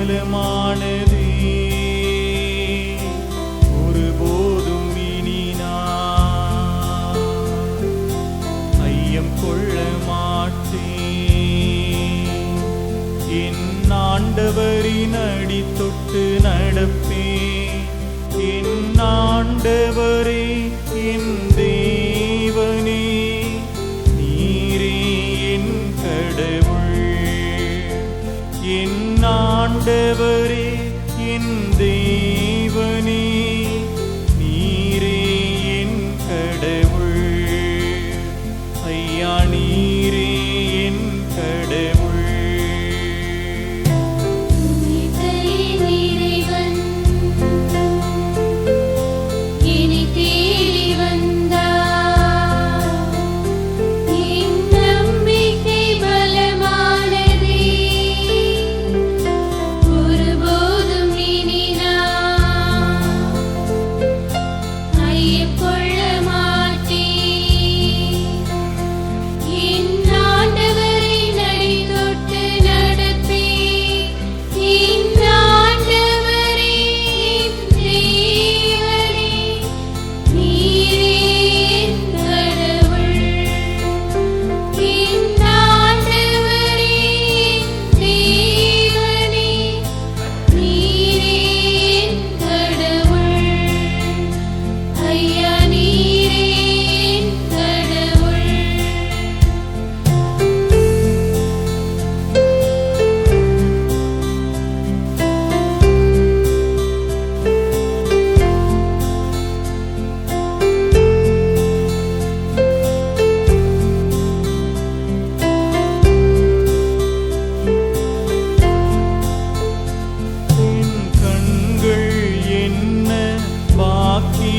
அமுலமானது ஒருபோதும் இனி நான் ஐயம் கொள்ள மாட்டேன். என் ஆண்டவரின் அடி தொட்டு நடப்பேன். என் ஆண்டவரே என் never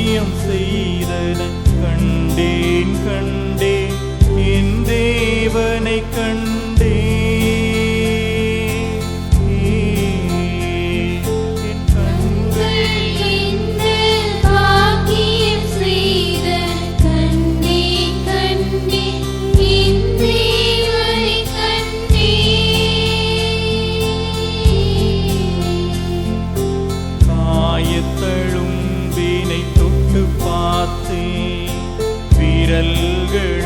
காரியம் செய்தன கண்டேன் கண்டேன். என் தேவனை கண்டேன். காயத்தழு பாதத்தே விரல்கள்